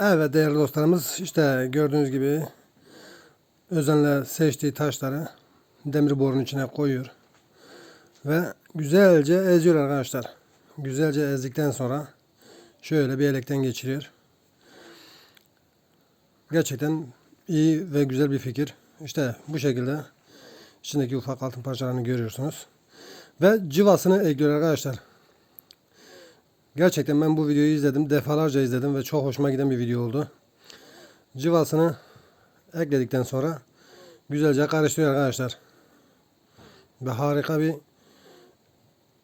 Evet değerli dostlarımız işte gördüğünüz gibi özenle seçtiği taşları demir borunun içine koyuyor. Ve güzelce eziyor arkadaşlar. Güzelce ezdikten sonra şöyle bir elekten geçiriyor. Gerçekten iyi ve güzel bir fikir. İşte bu şekilde içindeki ufak altın parçalarını görüyorsunuz. Ve cıvasını ekliyor arkadaşlar. Gerçekten ben bu videoyu izledim. Defalarca izledim ve çok hoşuma giden bir video oldu. Cıvasını ekledikten sonra güzelce karıştırıyor arkadaşlar. Ve harika bir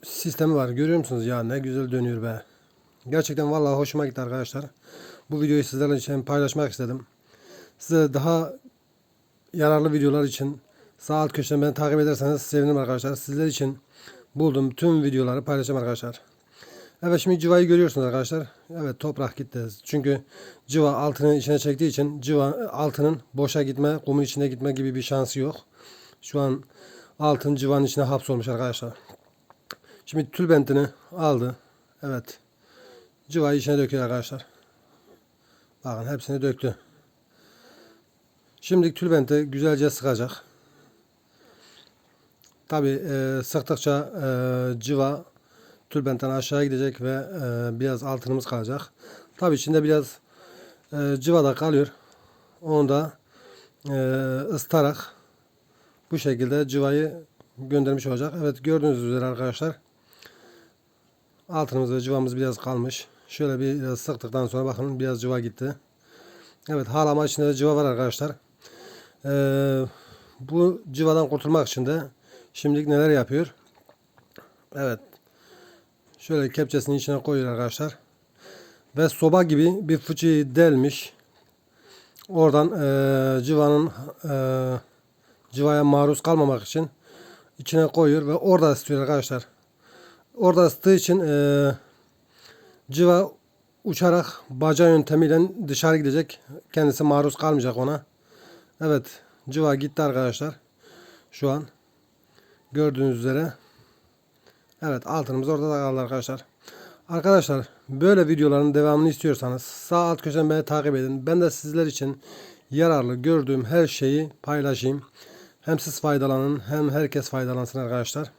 sistemi var. Görüyor musunuz ya ne güzel dönüyor be. Gerçekten vallahi hoşuma gitti arkadaşlar. Bu videoyu sizlerle için paylaşmak istedim. Size daha yararlı videolar için sağ alt köşeden beni takip ederseniz sevinirim arkadaşlar. Sizler için bulduğum tüm videoları paylaşacağım arkadaşlar. Evet şimdi cıvayı görüyorsunuz arkadaşlar. Evet toprak gitti. Çünkü cıva altını içine çektiği için cıva altının boşa gitme, kumun içine gitme gibi bir şansı yok. Şu an altın cıvanın içine hapsolmuş arkadaşlar. Şimdi tülbentini aldı. Evet. Cıvayı içine döküyor arkadaşlar. Bakın hepsini döktü. Şimdi tülbenti güzelce sıkacak. Tabi e, sıktıkça e, cıva tülbentten aşağı gidecek ve e, biraz altınımız kalacak. Tabi içinde biraz e, cıva da kalıyor. Onu da e, ısıtarak bu şekilde cıvayı göndermiş olacak. Evet gördüğünüz üzere arkadaşlar altınımız ve cıvamız biraz kalmış. Şöyle bir biraz sıktıktan sonra bakın biraz cıva gitti. Evet hala içinde de cıva var arkadaşlar. Ee, bu cıvadan kurtulmak için de şimdilik neler yapıyor? Evet. Şöyle kepçesinin içine koyuyor arkadaşlar. Ve soba gibi bir fıçıyı delmiş. Oradan e, cıvanın e, cıvaya maruz kalmamak için içine koyuyor ve orada ısıtıyor arkadaşlar. Orada ısıttığı için e, cıva uçarak baca yöntemiyle dışarı gidecek. Kendisi maruz kalmayacak ona. Evet cıva gitti arkadaşlar. Şu an gördüğünüz üzere. Evet altınımız orada da kaldı arkadaşlar. Arkadaşlar böyle videoların devamını istiyorsanız sağ alt köşeden beni takip edin. Ben de sizler için yararlı gördüğüm her şeyi paylaşayım. Hem siz faydalanın hem herkes faydalansın arkadaşlar.